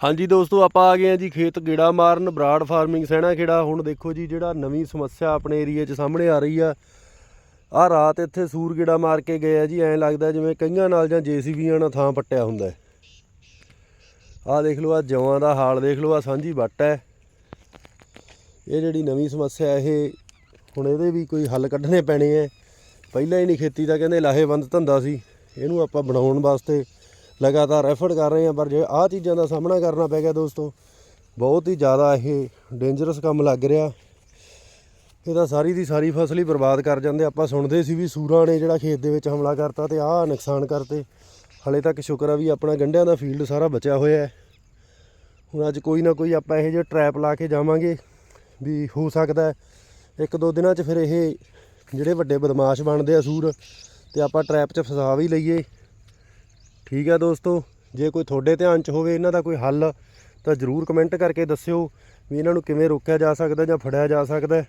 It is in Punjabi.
ਹਾਂਜੀ ਦੋਸਤੋ, ਆਪਾਂ ਆ ਗਏ ਆ ਜੀ ਖੇਤ ਗੇੜਾ ਮਾਰਨ, ਬਰਾੜ ਫਾਰਮਿੰਗ ਸਹਿਣਾ ਖੇੜਾ। ਹੁਣ ਦੇਖੋ ਜੀ, ਜਿਹੜਾ ਨਵੀਂ ਸਮੱਸਿਆ ਆਪਣੇ ਏਰੀਏ 'ਚ ਸਾਹਮਣੇ ਆ ਰਹੀ ਆ। ਆ ਰਾਤ ਇੱਥੇ ਸੂਰ ਗੇੜਾ ਮਾਰ ਕੇ ਗਏ ਆ ਜੀ, ਐਂ ਲੱਗਦਾ ਜਿਵੇਂ ਕਈਆਂ ਨਾਲ ਜਾਂ ਜੀਸੀਬੀਆਂ ਨਾਲ ਥਾਂ ਪੱਟਿਆ ਹੁੰਦਾ ਹੈ। ਆਹ ਦੇਖ ਲਓ ਆ ਜਵਾਂ ਦਾ ਹਾਲ ਦੇਖ ਲਓ ਆ ਸਾਂਝੀ ਵੱਟ ਹੈ। ਇਹ ਜਿਹੜੀ ਨਵੀਂ ਸਮੱਸਿਆ ਇਹ ਹੁਣ ਇਹਦੇ ਵੀ ਕੋਈ ਹੱਲ ਕੱਢਣੇ ਪੈਣੇ ਐ ਪਹਿਲਾਂ ਹੀ ਨਹੀਂ ਖੇਤੀ ਦਾ ਕਹਿੰਦੇ ਲਾਹੇਵੰਦ ਧੰਦਾ ਸੀ, ਇਹਨੂੰ ਆਪਾਂ ਬਣਾਉਣ ਵਾਸਤੇ ਲਗਾਤਾਰ ਐਫਰਟ ਕਰ ਰਹੇ ਹਾਂ, ਪਰ ਜੇ ਆਹ ਚੀਜ਼ਾਂ ਦਾ ਸਾਹਮਣਾ ਕਰਨਾ ਪੈ ਗਿਆ ਦੋਸਤੋ, ਬਹੁਤ ਹੀ ਜ਼ਿਆਦਾ ਇਹ ਡੇਂਜਰਸ ਕੰਮ ਲੱਗ ਰਿਹਾ। ਇਹ ਤਾਂ ਸਾਰੀ ਦੀ ਸਾਰੀ ਫਸਲ ਹੀ ਬਰਬਾਦ ਕਰ ਜਾਂਦੇ ਆਪਾਂ ਸੁਣਦੇ ਸੀ ਵੀ ਸੂਰਾਂ ਨੇ ਜਿਹੜਾ ਖੇਤ ਦੇ ਵਿੱਚ ਹਮਲਾ ਕਰਤਾ ਤੇ ਆਹ ਨੁਕਸਾਨ ਕਰਤੇ। ਹਲੇ ਤੱਕ ਸ਼ੁਕਰ ਆ ਵੀ ਆਪਣਾ ਗੰਢਿਆਂ ਦਾ ਫੀਲਡ ਸਾਰਾ ਬਚਿਆ ਹੋਇਆ ਹੈ। ਹੁਣ ਅੱਜ ਕੋਈ ਨਾ ਕੋਈ ਆਪਾਂ ਇਹੋ ਜਿਹੇ ਟਰੈਪ ਲਾ ਕੇ ਜਾਵਾਂਗੇ ਵੀ ਹੋ ਸਕਦਾ ਇੱਕ ਦੋ ਦਿਨਾਂ 'ਚ ਫਿਰ ਇਹ ਜਿਹੜੇ ਵੱਡੇ ਬਦਮਾਸ਼ ਬਣਦੇ ਆ ਸੂਰ, ਤੇ ਆਪਾਂ ਟਰੈਪ 'ਚ ਫਸਾ ਵੀ ਲਈਏ। ਠੀਕ ਹੈ ਦੋਸਤੋ, ਜੇ ਕੋਈ ਤੁਹਾਡੇ ਧਿਆਨ 'ਚ ਹੋਵੇ ਇਹਨਾਂ ਦਾ ਕੋਈ ਹੱਲ, ਤਾਂ ਜਰੂਰ ਕਮੈਂਟ ਕਰਕੇ ਦੱਸਿਓ ਵੀ ਇਹਨਾਂ ਨੂੰ ਕਿਵੇਂ ਰੋਕਿਆ ਜਾ ਸਕਦਾ ਜਾਂ ਫੜਿਆ ਜਾ ਸਕਦਾ